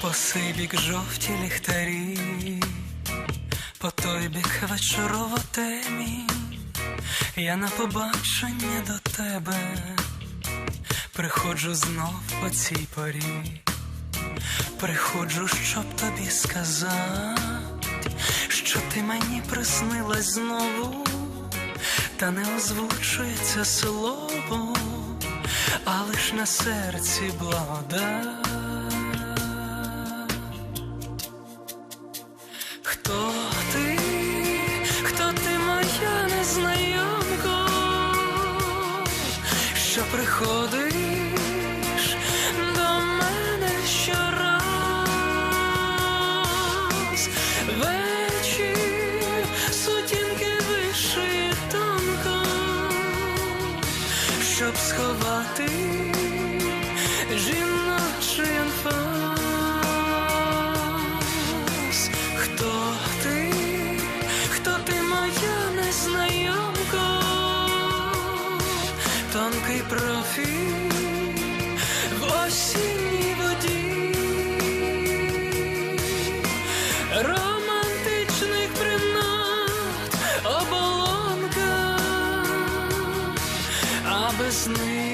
По бік жовті ліхтарі, по той бік вечорова темінь, я на побачення до тебе. Приходжу знов по цій порі, приходжу, щоб тобі сказати, що ти мені приснилась знову, та не озвучується слово, а лиш на серці благодать. Хто ти, хто ти моя незнайомко, що приходиш до мене щораз? Вечір сутінки вишиє тонко, щоб сховати жіночий тонкий профіль в осінній воді, романтичних принад оболонка, а без них